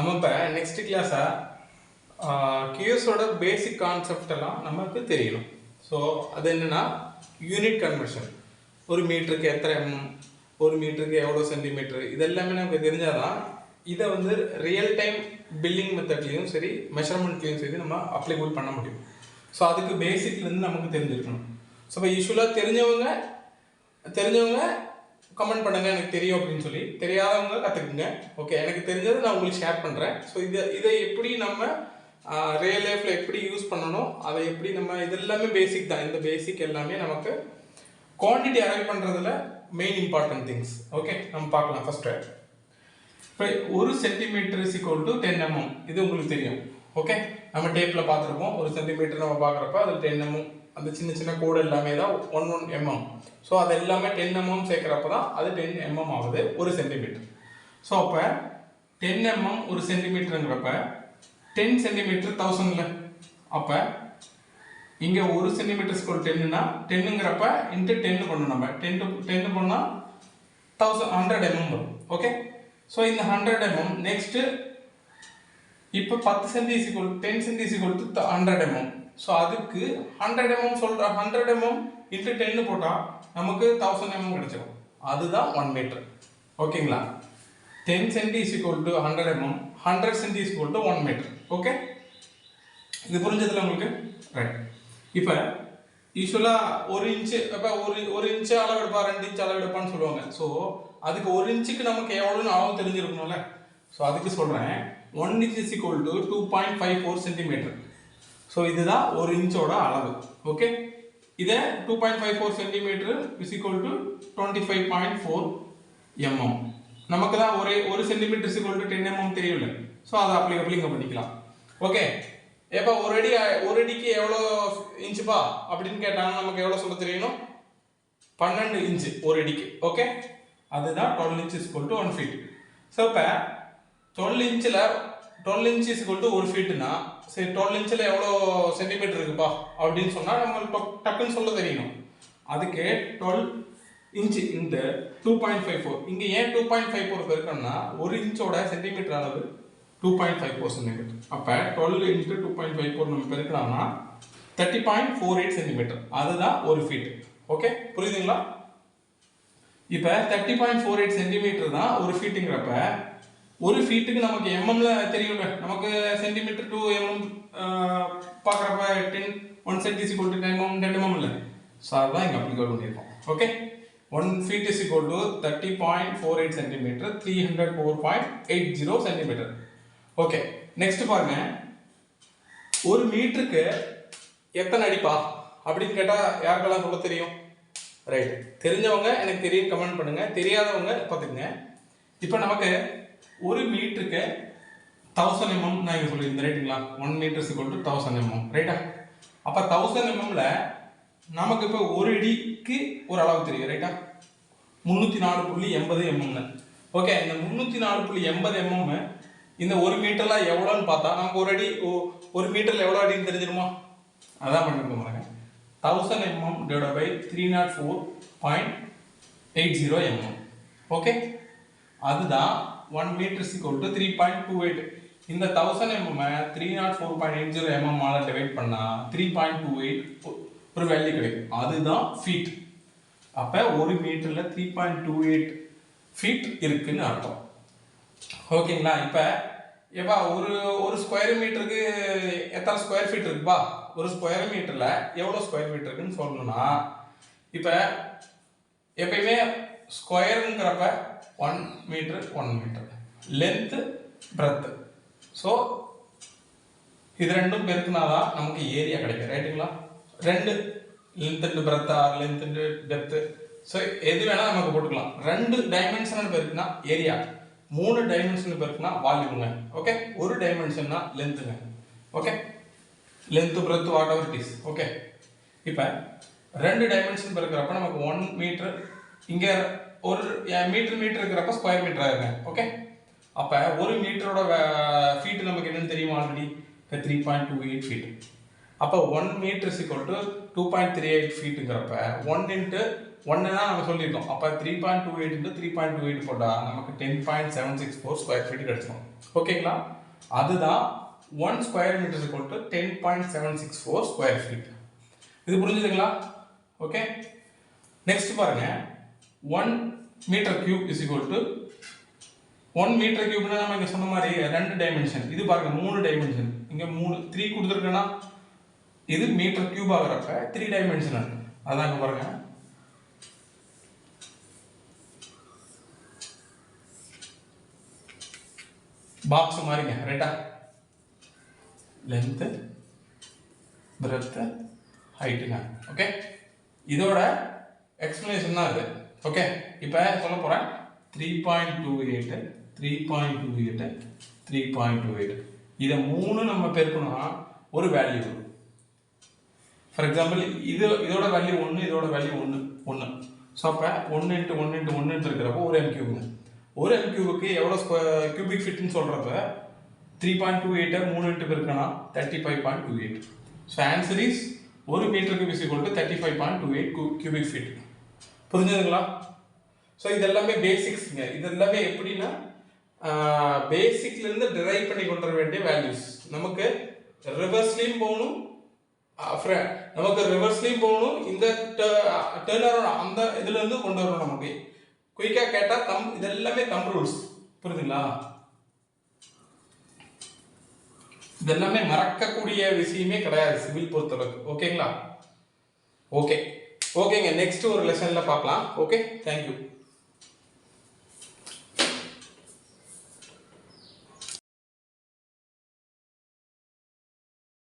நம்ம இப்போ நெக்ஸ்ட் கிளாஸை கியூஸோட பேசிக் கான்செப்ட் எல்லாம் நமக்கு தெரியணும். ஸோ அது என்னன்னா யூனிட் கன்வர்ஷன் ஒரு மீட்டருக்கு எத்தனை எம் ஒரு மீட்டருக்கு எவ்வளோ சென்டிமீட்டர் இதெல்லாமே நமக்கு தெரிஞ்சால் தான் இதை வந்து ரியல் டைம் பில்லிங் மெத்தட்லேயும் சரி மெஷர்மெண்ட்லேயும் சரி நம்ம அப்ளிகபிள் பண்ண முடியும். ஸோ அதுக்கு பேசிக்லேருந்து நமக்கு தெரிஞ்சிருக்கணும். ஸோ இப்போ யூஸ்வலாக தெரிஞ்சவங்க தெரிஞ்சவங்க கமெண்ட் பண்ணுங்க எனக்கு தெரியும் அப்படின்னு சொல்லி. தெரியாதவங்க கற்றுக்குங்க ஓகே எனக்கு தெரிஞ்சதை நான் உங்களுக்கு ஷேர் பண்ணுறேன் ஸோ இதை இதை எப்படி நம்ம ரியல் லைஃப்பில் எப்படி யூஸ் பண்ணணும் அதை எப்படி நம்ம இது எல்லாமே பேசிக் தான். இந்த பேசிக் எல்லாமே நமக்கு குவான்டிட்டி அரைவ் பண்ணுறதுல மெயின் இம்பார்ட்டன்ட் திங்ஸ் ஓகே நம்ம பார்க்கலாம் ஃபஸ்ட்டு இப்போ ஒரு centimetre is equal to ten MM இது உங்களுக்கு தெரியும். ஓகே நம்ம டேப்பில் பார்த்துருப்போம். ஒரு சென்டிமீட்டர் நம்ம பார்க்குறப்ப அதில் டென் எம்எம் mm அந்த சின்ன சின்ன கோடு எல்லாமே தான் ஒன் ஒன் எம்எம் ஸோ அது எல்லாமே டென் எம்எம் சேர்க்குறப்ப தான் அது டென் எம்எம் ஆகுது ஒரு சென்டிமீட்டர் ஸோ அப்போ டென் எம்எம் ஒரு சென்டிமீட்டருங்கிறப்ப டென் சென்டிமீட்டர் தௌசண்ட்ல அப்போ இங்கே ஒரு சென்டிமீட்டர் ஸ்கோர் டென்னுனா டென்னுங்கிறப்ப இன்ட்டு டென்னு பண்ணணும் நம்ம. டென் டென்னு பண்ணால் தௌசண்ட் ஹண்ட்ரட் எம்எம் வரும். ஓகே ஸோ இந்த ஹண்ட்ரட் எம்எம் நெக்ஸ்ட்டு இப்போ பத்து centi is equal ten centi is equal to hundred MM so அதுக்கு ஹண்ட்ரட் எம்எம் சொல்கிற ஹண்ட்ரட் எம்எம் இன்ட்டு டென்னு போட்டால் நமக்கு தௌசண்ட் எம்எம் கிடைச்சிடும் அதுதான் ஒன் மீட்டர் ஓகேங்களா ten centi is equal to hundred MM hundred centi is equal to one metre okay இது புரிஞ்சதில் உங்களுக்கு? ரைட் இப்போ யூஸ்வலாக ஒரு இன்ச்சு இப்போ ஒரு ஒரு இன்ச்சு அளவெடுப்பா ரெண்டு இன்ச்சு அளவெடுப்பான்னு சொல்லுவாங்க. ஸோ அதுக்கு ஒரு இன்ச்சுக்கு நமக்கு எவ்வளோன்னு அளவு தெரிஞ்சிருக்கணும்ல? ஸோ அதுக்கு சொல்கிறேன் one inch is equal to two point five four centimetre so இதுதான் ஒரு இன்ச்சோட அளவு. ஓகே இதை two point five four centimetre is equal to twenty five point four MM நமக்கு தான் ஒரே ஒரு centimetre equal to ten MM தெரியல ஸோ அதை அப்ளை அப்ளிங்க பண்ணிக்கலாம். ஓகே எப்போ ஒரு அடி ஒரு அடிக்கு எவ்வளோ இன்ச்சுப்பா அப்படின்னு கேட்டாங்கன்னா நமக்கு எவ்வளோ சொல்ல தெரியணும்? பன்னெண்டு இன்ச்சு ஒரு அடிக்கு. ஓகே அதுதான் twelve inch is equal to one feet so இப்போ டுவெல் இன்ச்சில் twelve inch is equal to ஒரு ஃபீட்டுனா சரி டுவெல் இன்ச்சில் எவ்வளோ சென்டிமீட்டர் இருக்குப்பா? அப்படின்னு சொன்னால் நம்மளுக்கு இப்போ டக்குன்னு சொல்ல தெரியணும். அதுக்கு டுவெல் இன்ச்சு இந்த டூ பாயிண்ட் ஃபைவ் ஃபோர் இங்கே ஏன் டூ பாயிண்ட் ஃபைவ் ஃபோர் இருக்கணும்னா ஒரு இன்ச்சோட சென்டிமீட்டர் அளவு two point five four centimetre அப்போ twelve into two point five four நம்ம பெருக்கலாம்னா thirty point four eight centimetre அதுதான் ஒரு ஃபீட் ஓகே புரியுதுங்களா? இப்போ thirty point four eight centimetre தான் ஒரு ஃபீட்டுங்கிறப்ப ஒரு ஃபீட்டுக்கு நமக்கு எம்எம்ல தெரியும்ல நமக்கு சென்டிமீட்டர் டூ எம்எம் பார்க்குறப்ப ten one centi equal to ten MM ten MM இல்லை ஸோ அதுதான் இங்கே அப்ளிகேட் பண்ணியிருக்கோம். Okay one feet is equal to thirty point four eight centimetre three hundred four point eight zero centimetre okay next பாருங்க. ஒரு மீட்டருக்கு எத்தனை அடிப்பா? அப்படின்னு கேட்டால் யாருக்கெல்லாம் சொல்ல தெரியும்? ரைட் தெரிஞ்சவங்க எனக்கு தெரியும் கமெண்ட் பண்ணுங்க. தெரியாதவங்க பார்த்துக்குங்க. இப்போ நமக்கு ஒரு மீட்டருக்கு தௌசண்ட் எம்எம் நான் இங்கே சொல்லியிருந்தேன் ரைட்டுங்களா one metre is equal to thousand MM ரைட்டா அப்போ தௌசண்ட் எம்எம்ல நமக்கு இப்போ ஒரு அடிக்கு ஒரு அளவு தெரியும் ரைட்டா முந்நூற்றி நாலு புள்ளி எண்பது எம்எம்னு ஓகே இந்த முந்நூற்றி நாலு புள்ளி எண்பது எம்எம் இந்த ஒரு மீட்டர்லாம் எவ்வளோன்னு பார்த்தா நமக்கு ஒரு அடி ஒரு மீட்டரில் எவ்வளோ அடின்னு தெரிஞ்சிருமா அதான் பண்ணிருக்கோம் பாருங்க. Thousand MM divide by three nought four point eight zero MM okay அதுதான் one metre is equal to three point two eight இந்த thousand MM three nought four point eight zero MM ஆல டிவைட் பண்ணால் three point two eight ஒரு value கிடைக்கும். அதுதான் feet அப்போ ஒரு மீட்டரில் three point two eight feet இருக்குன்னு அர்த்தம். ஓகேங்களா இப்போ ஏப்பா ஒரு ஒரு ஸ்கொயர் மீட்டருக்கு எத்தனை ஸ்கொயர் ஃபீட் இருக்குப்பா ஒரு ஸ்கொயர் மீட்டரில் எவ்வளோ ஸ்கொயர் ஃபீட் இருக்குன்னு சொல்லணும்னா இப்போ எப்பயுமே ஸ்கொயருங்கிறப்ப one metre one metre length breadth so இது ரெண்டும் பெருக்குனாதான் நமக்கு ஏரியா கிடைக்கும். ரைட்டுங்களா ரெண்டு. Length and or length and depth so எது வேணால் நமக்கு போட்டுக்கலாம். ரெண்டு டைமென்ஷனல் பெருக்குனா ஏரியா. மூணு டைமென்ஷனல் பெருக்குனா வால்யூமுங்க ஓகே ஒரு டைமென்ஷன்னா லென்த்துங்க okay length breadth whatever it is okay இப்போ ரெண்டு டைமென்ஷன் பெருக்கிறப்ப நமக்கு ஒன் மீட்ரு இங்கே ஒரு மீட்டர் மீட்டர் இருக்கிறப்ப ஸ்கொயர் மீட்டர் ஆயிருங்க ஓகே அப்போ ஒரு மீட்டரோட ஃபீட்டு நமக்கு என்னன்னு தெரியுமா already three point two eight feet அப்போ one metre is equal to two point three eight ஃபீட்டுங்கிறப்ப one into ஒன்று தான் நம்ம சொல்லியிருக்கோம் அப்போ three point two eight into three point two eight போட்டால் நமக்கு ten point seven six four square feet கிடச்சிடும் ஓகேங்களா அதுதான் one square metre equal to ten point seven six four square feet இது புரிஞ்சுதுங்களா? ஓகே நெக்ஸ்ட் பாருங்க. One metre cube is equal to one metre கியூப்னா நம்ம இங்க சொன்ன மாதிரி ரெண்டு டைமென்ஷன் இது பாருங்க மூணு டைமென்ஷன் இங்க மூணு த்ரீ கொடுத்துருக்கேன்னா இது மீட்டர் கியூப் ஆகிறப்ப த்ரீ டைமென்ஷனல் அதான் இங்க பாருங்க. பாக்ஸ் மாதிரிங்க ரைட்டா லென்த்து பிரெத்து ஹைட்டுங்க ஓகே இதோட எக்ஸ்பிளனேஷன் தான் இது. ஓகே இப்போ சொல்ல போகிறேன் three point two eight three point two eight three point two eight இதை மூணு நம்ம பெருக்கணும்னா ஒரு வேல்யூ வரும் ஃபார் எக்ஸாம்பிள் இது இதோட வேல்யூ ஒன்று இதோட வேல்யூ ஒன்று ஒன்று ஸோ அப்போ ஒன்று இன்ட்டு ஒன்று இன்ட்டு ஒன்று இருக்கிறப்போ ஒரு எம் கியூபுங்க ஒரு எம் கியூபுக்கு எவ்வளோ ஸ்கொயர் கியூபிக் ஃபிட்னு சொல்கிறப்ப த்ரீ பாயிண்ட் டூ எயிட்டை மூணு into பெருக்கனா thirty five point two eight so answer is ஒரு மீட்டருக்கு பிசிக்கொண்டு thirty five point two eight cubic feet புரிஞ்சதுங்களா? So இதெல்லாமே பேசிக்ஸ்ங்க இது எல்லாமே எப்படின்னா பேசிக்லேருந்து டிரைவ் பண்ணி கொண்டு வர வேண்டிய வேல்யூஸ் நமக்கு ரிவர்ஸ்லேயும் போகணும் அப்புறம் நமக்கு ரிவர்ஸ்லேயும் போகணும் இந்த டேர்ன் அரௌண்ட் அந்த இதுலேருந்து கொண்டு வரணும் நமக்கு. குயிக்காக கேட்டால் தம் இது எல்லாமே தம் ரூல்ஸ் புரியுதுங்களா? இதெல்லாமே மறக்கக்கூடிய விஷயமே கிடையாது சிவில் பொறுத்தளவுக்கு. ஓகேங்களா ஓகே ஓகேங்க நெக்ஸ்ட் ஒரு லெசனில் பார்க்கலாம். Okay thank you